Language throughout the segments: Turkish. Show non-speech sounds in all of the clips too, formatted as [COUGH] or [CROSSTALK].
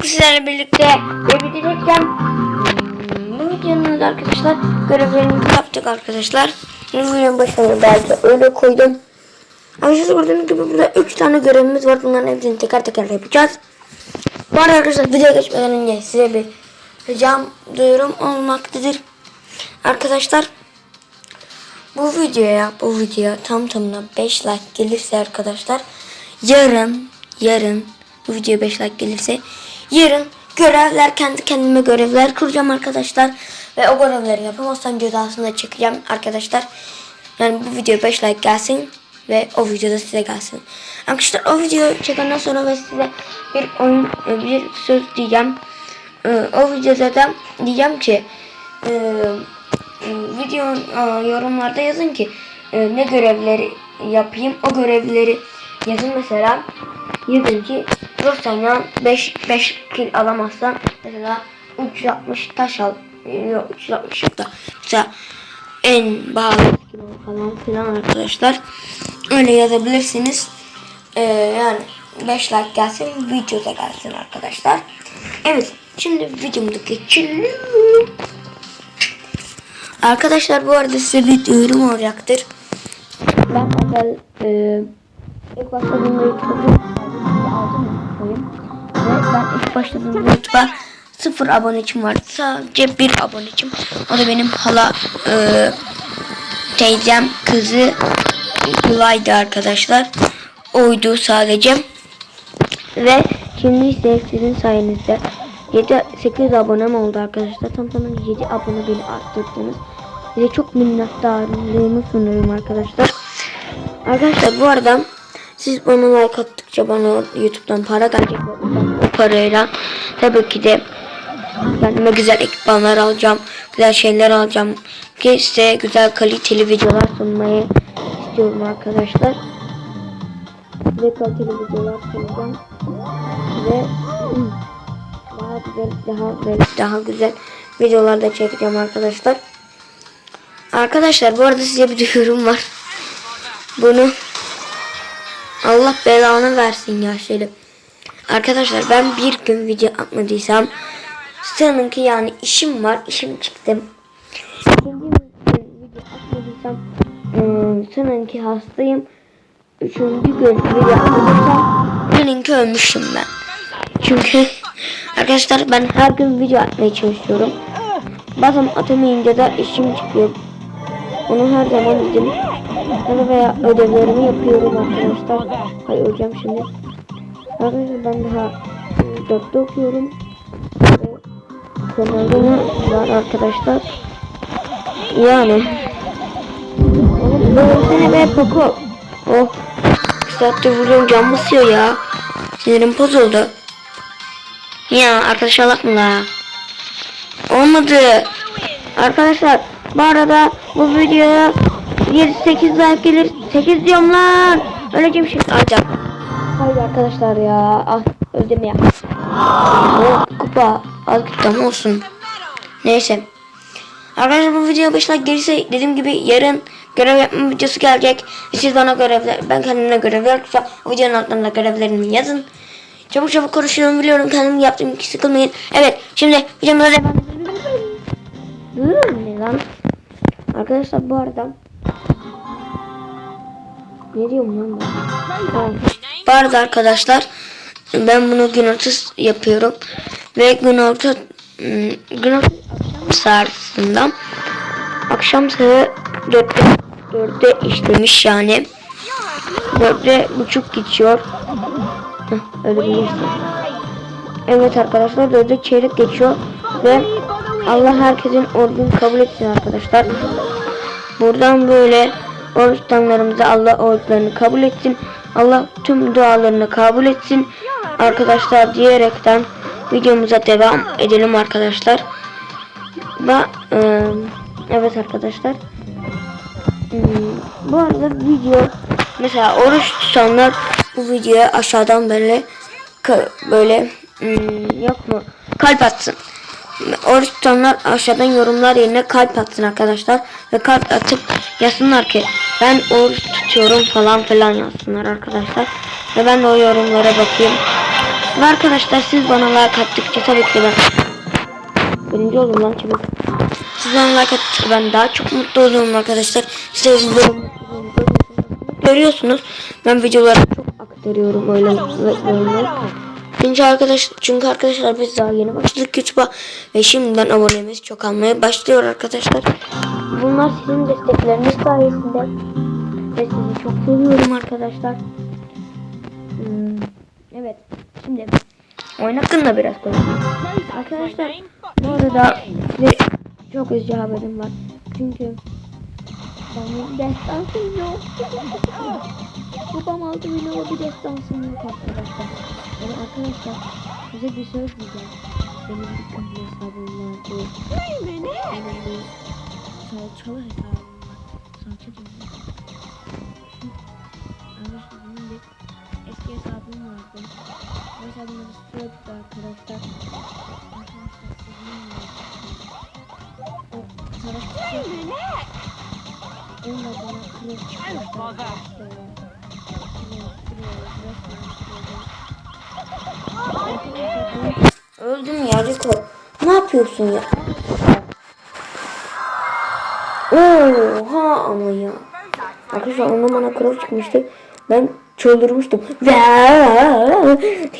bugün sizlerle birlikte bir video çekeceğim. Hmm, Bu videonun arkadaşlar görevlerimizi yaptık arkadaşlar. Bu videonun başına belki öyle koydum. Arkadaşlar gördüğünüz gibi burada 3 tane görevimiz var. Bunların hepsini teker teker yapacağız. Bu arada arkadaşlar videoya geçmeden önce size bir ricam duyurum olmaktadır. Arkadaşlar bu videoya bu videoya tam tamına 5 like gelirse arkadaşlar yarın yarın bu videoya 5 like gelirse yarın görevler kendi kendime görevler kuracağım arkadaşlar ve o görevleri yapamazsam cezasını da çekeceğim arkadaşlar. Yani bu video 5 like gelsin ve o videoda size gelsin. Arkadaşlar o videoyu çekenden sonra ve size bir oyun e, bir söz diyeceğim. E, O videoda da diyeceğim ki e, video yorumlarda yazın ki ne görevleri yapayım. O görevleri yazın mesela. Yazın ki Rosan'dan 5 5 kill alamazsan mesela 360 taş al. Yok 360 yok da mesela en skill falan filan arkadaşlar. Öyle yazabilirsiniz. E, yani 5 like gelsin videoda gelsin arkadaşlar. Evet şimdi videomuza geçelim. Arkadaşlar bu arada size bir duyurum olacaktır. Ben özel e, ilk başladığımda YouTube'a aldım koyayım. Ve ben ilk başladığımda YouTube'a sıfır abonecim vardı. Sadece bir abonecim. O da benim hala e, teyzem kızı Gülay'dı arkadaşlar. Oydu sadece. Ve şimdi ise sizin sayenizde 7-8 abonem oldu arkadaşlar. Tam tamam 7 abone beni arttırdınız. Size çok minnettarlığımı sunuyorum arkadaşlar. Arkadaşlar bu arada siz bana like attıkça bana YouTube'dan para gelecek. o parayla tabii ki de kendime güzel ekipmanlar alacağım. Güzel şeyler alacağım. Ki size güzel kaliteli videolar sunmayı istiyorum arkadaşlar. Size kaliteli videolar sunacağım. Ve daha güzel daha ve daha güzel videolar da çekeceğim arkadaşlar. Arkadaşlar bu arada size bir [LAUGHS] duyurum var. Bunu Allah belanı versin ya. Arkadaşlar ben bir gün video atmadıysam sanınki yani işim var işim çıktım. İkinci gün video atmadıysam ıı, sanınki hastayım. Üçüncü gün video atmadıysam benimki ölmüşüm ben. Çünkü [LAUGHS] arkadaşlar ben her gün video atmaya çalışıyorum. Bazen atamayınca da işim çıkıyor. Onu her zaman izledim. Yani veya ödevlerimi yapıyorum arkadaşlar. Hayır hocam şimdi. Arkadaşlar ben daha e, dörtte okuyorum. Sınavım var arkadaşlar. Yani. Oğlum böyle be Poco. Oh. Bir saattir vuruyorum cam basıyor ya. Sinirim bozuldu. Ya arkadaş alak mı? Olmadı. Arkadaşlar bu arada bu videoya 7-8 like gelir. 8 diyorum lan. Öleceğim şimdi. Acaba. Hayır arkadaşlar ya. Ah öldüm ya. Oh, kupa. Az gittim olsun. Neyse. Arkadaşlar bu video 5 like gelirse dediğim gibi yarın görev yapma videosu gelecek. Siz bana görevler, ben kendime görevler yapacağım. O videonun altlarına görevlerimi yazın. Çabuk çabuk konuşuyorum biliyorum kendim yaptığım ki sıkılmayın. Evet şimdi videomuza devam edelim. Duyuyor ne lan? Arkadaşlar bu arada ne diyorum lan ben? Bu arada arkadaşlar ben bunu gün ortası yapıyorum ve gün orta ım, gün orta akşam saatinde akşam saat dörtte dörtte işlemiş yani dörtte buçuk geçiyor öyle bilirsin. Evet arkadaşlar dörtte çeyrek geçiyor ve Allah herkesin orucunu kabul etsin arkadaşlar. Buradan böyle oruç Allah oruçlarını kabul etsin. Allah tüm dualarını kabul etsin. Arkadaşlar diyerekten videomuza devam edelim arkadaşlar. Ve e, evet arkadaşlar. Hmm, bu arada video mesela oruç tutanlar bu videoya aşağıdan böyle böyle hmm, yok mu kalp atsın. Oruç tutanlar aşağıdan yorumlar yerine kalp atsın arkadaşlar. Ve kalp atıp yazsınlar ki ben oruç tutuyorum falan filan yazsınlar arkadaşlar. Ve ben de o yorumlara bakayım. Ve arkadaşlar siz bana like attıkça tabii ki ben birinci oldum lan çabuk. Siz bana like attıkça ben daha çok mutlu oluyorum arkadaşlar. İşte videolarımı görüyorsunuz. Ben videoları çok aktarıyorum öyle mutluluklarımı. Çünkü arkadaş çünkü arkadaşlar biz daha yeni başladık YouTube'a ve şimdiden abonemiz çok almaya başlıyor arkadaşlar. Bunlar sizin destekleriniz sayesinde ve sizi çok seviyorum arkadaşlar. Hmm, evet. Şimdi oyun hakkında biraz konuşayım. Arkadaşlar bu arada size çok üzücü haberim var. Çünkü benim destansım yok. Babam aldı bile o bir destansım yok arkadaşlar. Yani arkadaşlar size bir söz diyeceğim. Benim bir kahve hesabım vardı. Benim bir salçalı hesabım var. Salça diyorum. Arkadaşlar benim bir eski hesabım vardı. Hesabımda bir sürekli arkadaşlar. Arkadaşlar sizin O savaş Onunla bana kılıç çıkarttı Öldüm ya Rico. Ne yapıyorsun ya? Oha ama ya. Arkadaşlar ondan bana kılıç çıkmıştı. Ben çıldırmıştım.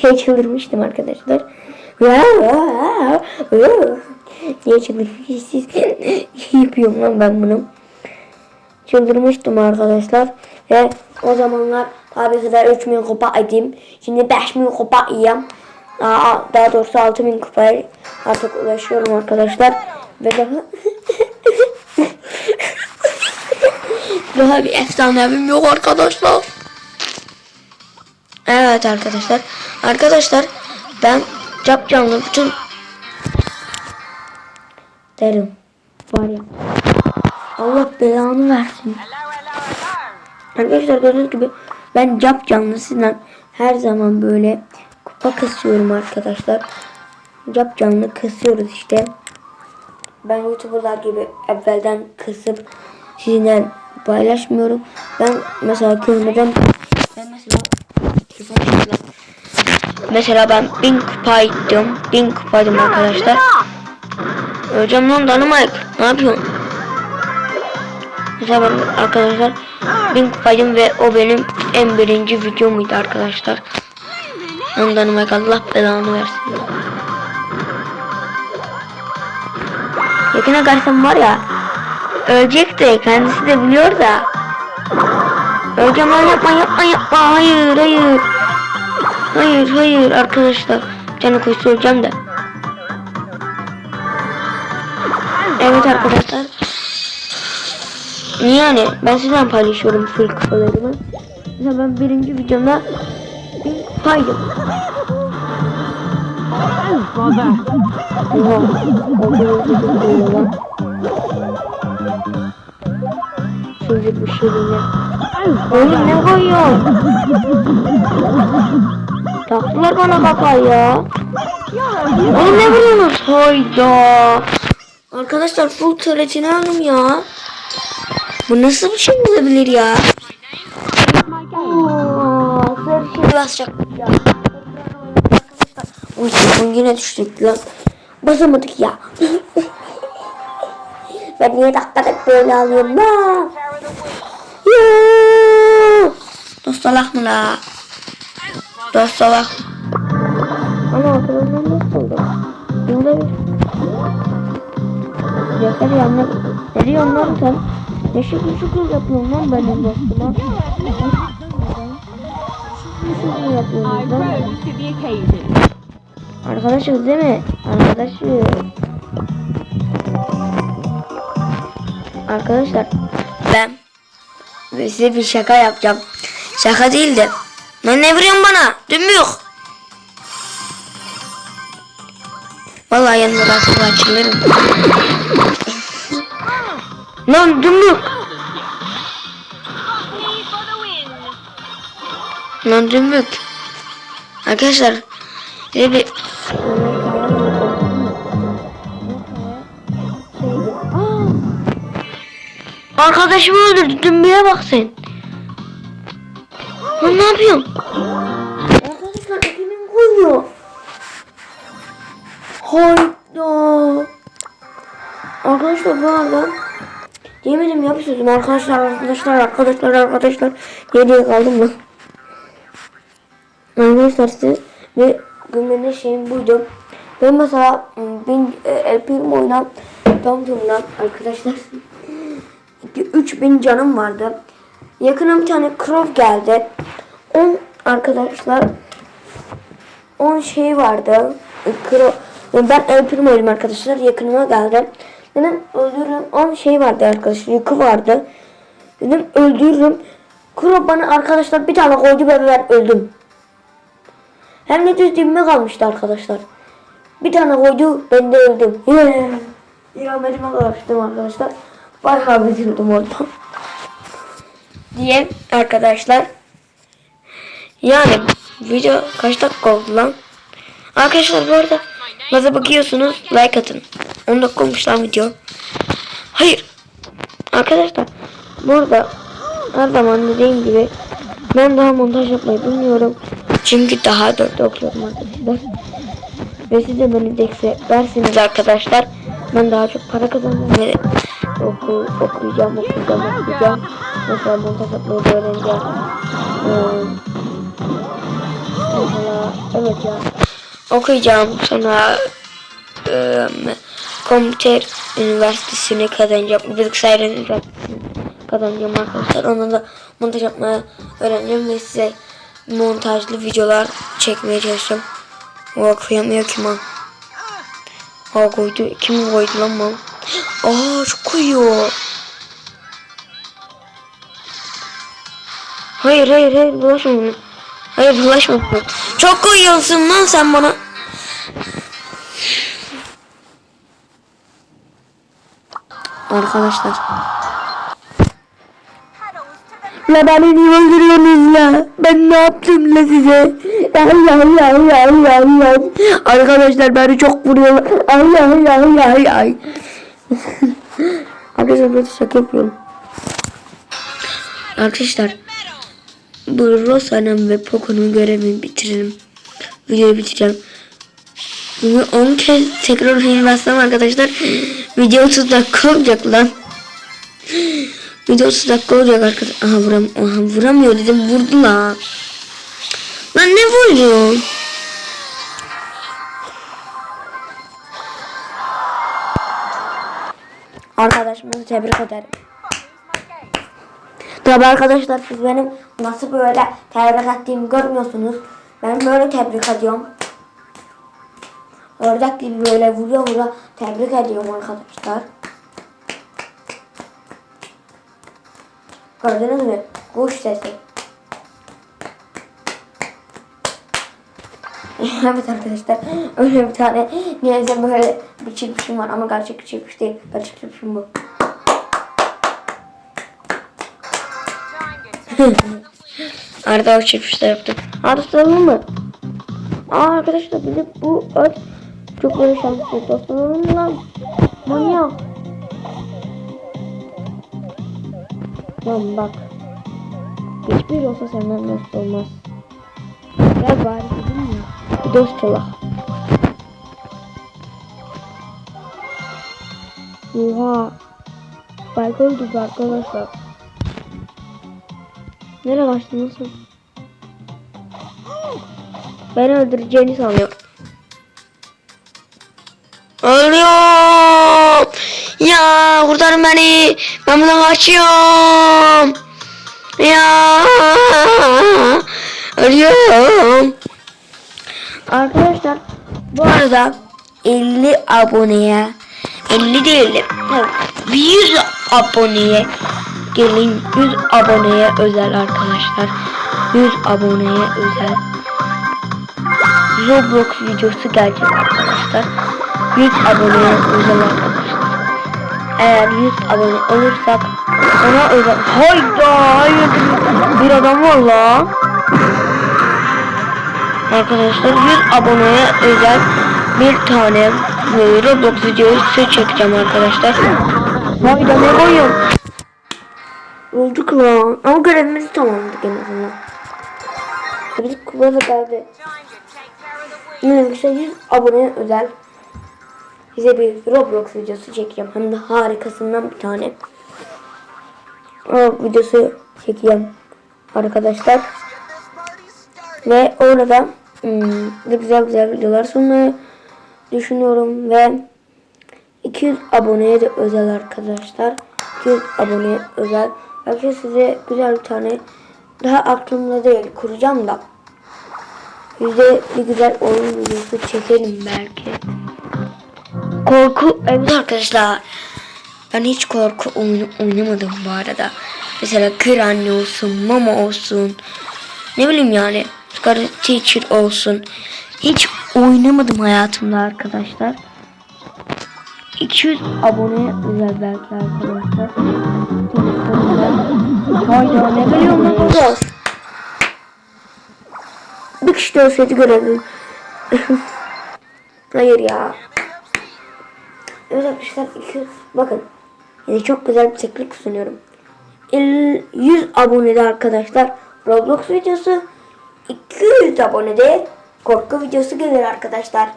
diye çıldırmıştım arkadaşlar. diye çıldırmıştım. Yapıyorum lan ben bunu. Çıldırmıştım arkadaşlar. Ve o zamanlar ki de 3000 kupa edeyim. Şimdi 5000 kupa yiyeyim. Aa, daha doğrusu 6000 kupaya artık ulaşıyorum arkadaşlar. Ve daha [LAUGHS] daha bir efsanevim yok arkadaşlar. Evet arkadaşlar. Arkadaşlar ben cap canlı bütün derim. Var ya. Allah belanı versin. Arkadaşlar gördüğünüz gibi ben cap canlı sizden her zaman böyle kupa kasıyorum arkadaşlar. Cap canlı kasıyoruz işte. Ben youtuberlar gibi evvelden kısıp sizinle paylaşmıyorum. Ben mesela kırmadan ben mesela Mesela ben 1000 kupaydım. 1000 kupaydım arkadaşlar. Hocam lan Dynamite ne yapıyorsun? Mesela arkadaşlar 1000 kupaydım ve o benim en birinci videomuydu arkadaşlar. Lan Dynamite Allah belanı versin. Yakına karsam var ya ölecek de kendisi de biliyor da. Öleceğim lan yapma yapma yapma hayır hayır. Hayır hayır arkadaşlar. Canı öleceğim de. Evet arkadaşlar. Yani ben sizden paylaşıyorum full kafalarımı. Mesela ben birinci videomda bir paydım. Oha. O kadar güzel oluyor lan. Şimdi bu. Oğlum ne koyuyor? Taktılar bana kafayı ya. Oğlum ne vuruyorsunuz? Hayda. Arkadaşlar full tuvaletini aldım ya. Bu nasıl bir şey olabilir ya? Şimdi basacak ya. Uy yine düştük lan. Basamadık ya. [LAUGHS] ben niye dakika hep böyle alıyorum lan? Dost salak mı la? Dost salak. Ama arkadan nasıl oldu? Şimdi Yeter yanına. Ne diyorsun lan sen? Ne şükür şükür yapıyorsun lan benim dostuma? Arkadaşız değil mi? Arkadaşız. Arkadaşlar ben size bir şaka yapacağım. Şaka değil de. Lan ne vuruyorsun bana? Dümbük. Vallahi yanında basıp açılırım. Lan dümbük. Lan dümbük. Arkadaşlar bir Arkadaşımı öldürdü. Dümbüye bak sen. Lan ne yapıyorsun? Arkadaşlar elimin ya. Hayda. Arkadaşlar bu arada Yemedim yapıştırdım arkadaşlar arkadaşlar arkadaşlar arkadaşlar Geriye kaldım mı? Arkadaşlar size ve gülmenin şeyim buydu. Ben mesela ım, bin, El Primo oynan Domtum'dan arkadaşlar [LAUGHS] 3000 canım vardı. Yakına bir tane Crow geldi. 10 arkadaşlar 10 şey vardı. Crow, ben El Primo'ydum arkadaşlar. Yakınıma geldi. Dedim öldürürüm. 10 şey vardı arkadaşlar. Yükü vardı. Dedim öldürürüm. Crow bana arkadaşlar bir tane koydu ve ben öldüm. Hem de düz dibime kalmıştı arkadaşlar. Bir tane koydu ben de öldüm. İrametime karıştım arkadaşlar. Bayağı üzüldüm orada. Diye arkadaşlar. Yani video kaç dakika oldu lan? Arkadaşlar bu arada nasıl bakıyorsunuz like atın. 10 dakika olmuş lan video. Hayır. Arkadaşlar bu arada her zaman dediğim gibi ben daha montaj yapmayı bilmiyorum. Çünkü daha dörtte okuyorum arkadaşlar. Ve siz de beni desteklersiniz arkadaşlar. Ben daha çok para kazanacağım ve oku, okuyacağım, okuyacağım, okuyacağım. Mesela montaj yapmayı da öğreneceğim. Ee, mesela evet ya. Okuyacağım sonra e, Komiter Üniversitesi'ni kazanacağım. Bilgisayar Üniversitesi'ni kazanacağım arkadaşlar. Ondan da montaj yapmayı öğreneceğim ve size montajlı videolar çekmeye çalışacağım. O kıyamıyor ki man. Aa koydu. Kim koydu lan man? Aa çok koyuyor. Hayır hayır hayır bulaşma bana. Hayır bulaşma bana. Çok koyuyorsun lan sen bana. Arkadaşlar. La beni niye öldürüyorsunuz la? Ben ne yaptım la size? Ay ay ay ay ay. Arkadaşlar beni çok vuruyorlar. Ay ay ay ay. [LAUGHS] Arkadaşlar ben şaka yapıyorum. Arkadaşlar bu Rosa'nın ve Poco'nun görevini bitirelim. Videoyu bitireceğim. Bunu 10 kez tekrar oynamazsam arkadaşlar video 30 dakika olacak lan. Video 30 dakika olacak arkadaşlar. Aha, vuram aha vuramıyor dedim vurdu la. Lan ne vuruyor? Arkadaşımızı tebrik ederim. Tabi arkadaşlar siz benim nasıl böyle tebrik ettiğimi görmüyorsunuz. Ben böyle tebrik ediyorum. Ördek gibi böyle vuruyor vuruyor tebrik ediyorum arkadaşlar. Gördünüz mü? Kuş sesi. [LAUGHS] evet arkadaşlar öyle bir tane neyse böyle bir çırpışım var ama gerçek çırpış değil. Gerçek çırpışım bu. [LAUGHS] Arada o çırpışta yaptım. Arda mı? Aa arkadaşlar bir de bu çok böyle şanslı. Mı lan? Manyak. Lan bak. Hiçbir olsa senden dost olmaz. Gel bari dedim ya. Dost ola. Oha. Spike öldü arkadaşlar. Nereye kaçtı nasıl? Beni öldüreceğini sanıyor. Ölüyorum. Ya kurtarın beni. Ben buradan kaçıyorum. Ya. Ölüyorum. Arkadaşlar bu arada 50 aboneye 50 değil evet, 100 aboneye gelin 100 aboneye özel arkadaşlar 100 aboneye özel Roblox videosu gelecek arkadaşlar 100 aboneye özel arkadaşlar eğer 100 abone olursak ona özel hayda hayır bir adam var la Arkadaşlar 100 aboneye özel bir tane Roblox videosu çekeceğim arkadaşlar. Hayda ne koyuyorum? Öldük lan. Ama görevimizi tamamladık en azından. Biz kupada geldi. Arkadaşlar 100 abone özel size bir Roblox videosu çekeceğim. Hem de harikasından bir tane. O videosu çekeceğim arkadaşlar. Ve orada hmm, güzel güzel videolar sunmayı düşünüyorum ve 200 aboneye de özel arkadaşlar. 200 aboneye özel. Belki size güzel bir tane daha aklımda değil kuracağım da. Yüzde bir güzel oyun videosu çekelim belki. Korku evet arkadaşlar. Ben hiç korku oyunu oynamadım bu arada. Mesela Kır Anne olsun, Mama olsun. Ne bileyim yani. Scarlet Teacher olsun. Hiç oynamadım hayatımda arkadaşlar. 200 abone özel belki arkadaşlar. Hayda ne geliyor ne? Kişi olsaydı görevim. [LAUGHS] Hayır ya. Evet arkadaşlar 200 bakın. Yine çok güzel bir teklif sunuyorum. El- 100 abonede arkadaşlar Roblox videosu 200 abonede korku videosu gelir arkadaşlar.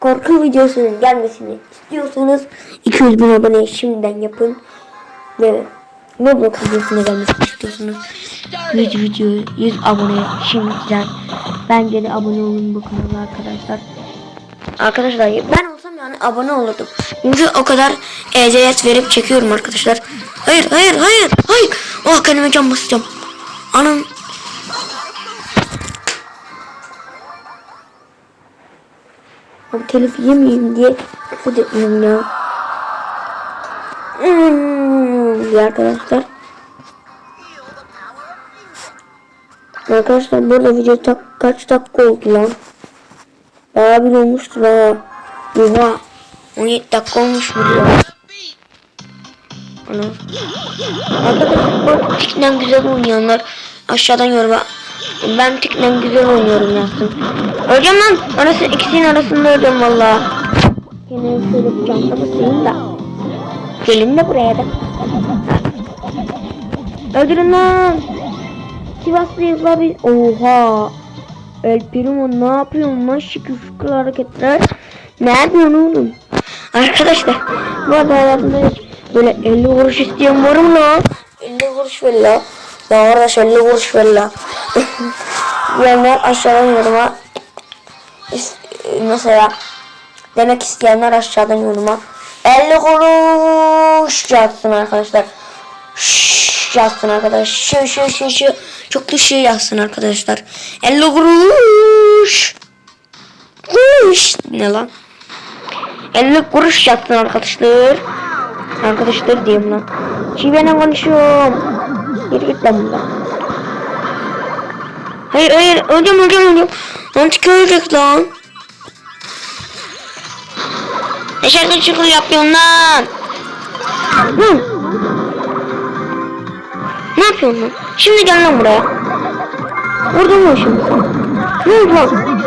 Korku videosunun gelmesini istiyorsanız 200 bin abone şimdiden yapın. Ve Roblox videosuna gelmesini istiyorsanız 100 video 100 abone şimdiden bence de abone olun bu kanala arkadaşlar. Arkadaşlar ben olsam yani abone olurdum. Çünkü o kadar ECS verip çekiyorum arkadaşlar. Hayır hayır hayır hayır. Oh kendime can basacağım. Anam. Abi telif yemeyeyim diye küfür etmiyorum ya. Hmm, diye arkadaşlar. Arkadaşlar burada video tak kaç dakika oldu lan? Bayağı bir olmuştur ha. Oha. 17 dakika olmuş video. Ana. Arkadaşlar tikten güzel oynayanlar aşağıdan yoruma. Ben tikten güzel oynuyorum yazsın. Öleceğim lan. Arası ikisinin arasında öleceğim valla. Yine şöyle camda basayım da. Gelin de buraya da. Öldürün lan. Sivaslıyız la. Oha. El Primo ne yapıyorsun lan şıkır hareketler. Ne yapıyorsun oğlum? Arkadaşlar bu arada hayatımda hiç böyle 50 kuruş isteyen var mı lan? 50 kuruş ver la. Ya arkadaş 50 kuruş ver la. [LAUGHS] Diyenler aşağıdan yoruma mesela demek isteyenler aşağıdan yoruma 50 kuruş yazsın arkadaşlar. Şşş yazsın arkadaş. Şu şu şu şu. Çok da şey yazsın arkadaşlar. 50 kuruş. Kuruş. Ne lan? 50 kuruş yazsın arkadaşlar. Arkadaşlar diyeyim lan. Şiveyle konuşuyorum. Geri git lan buradan. Hayır hayır öleceğim öleceğim öleceğim. Antik ölecek lan. Ne şarkı çıkıyor yapıyorsun lan? Hı. Ne yapıyorsun? Şimdi gel lan buraya. Burada mı şimdi? Ne oldu lan?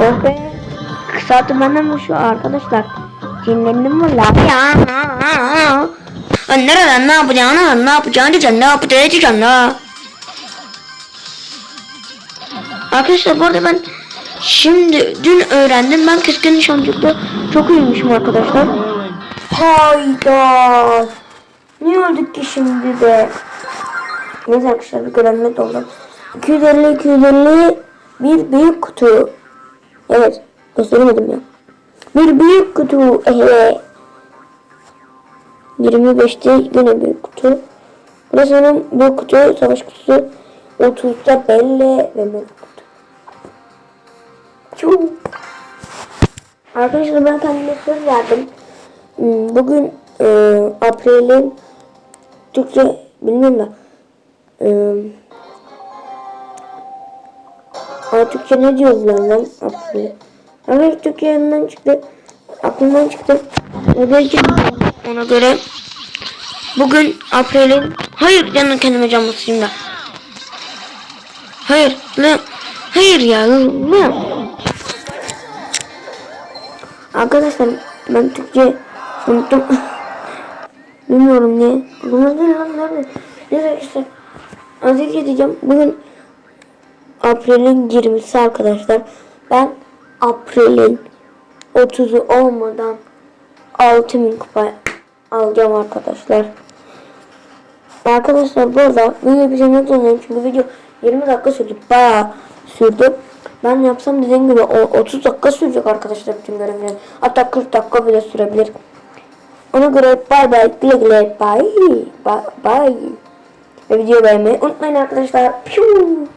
Oh be. Kısaltı benden mi şu arkadaşlar? Cinlendim lan? Ya. Lan nereden ne yapacağını ne yapacağını diyeceksin ne yapacağını diyeceksin la. Arkadaşlar bu arada ben şimdi dün öğrendim ben keskin nişancılıkta çok iyiymişim arkadaşlar. Hayda. Niye öldük ki şimdi de? Neyse arkadaşlar bir görevime doldum. 250 250 bir büyük kutu. Evet gösteremedim ya. Bir büyük kutu. Ehe. 25'te yine büyük kutu. Burası benim büyük kutu, savaş kutusu. 30'da belli ve büyük kutu. Çuu. Arkadaşlar ben kendime söz verdim. Hmm, Bugün e, April'in Türkçe bilmiyorum da e, Aa, Türkçe ne diyorlar lan April? Ama Türkçe yanından çıktı. Aklımdan çıktı. Belki ona göre bugün April'in hayır canım kendime can basayım da. Hayır ne? Hayır ya ne? Arkadaşlar ben Türkçe unuttum. Bilmiyorum niye. Bunlar değil lan nerede? Neyse arkadaşlar. Azıcık diyeceğim. Bugün April'in 20'si arkadaşlar. Ben April'in 30'u olmadan 6000 kupa alacağım arkadaşlar. Arkadaşlar bu arada video bitirmek zorundayım çünkü video 20 dakika sürdü. Bayağı sürdü. Ben yapsam dediğim gibi o 30 dakika sürecek arkadaşlar bütün görevler. Hatta 40 dakika bile sürebilir. Ona göre bay bay güle güle bay bay. Ve video beğenmeyi unutmayın arkadaşlar. Piu.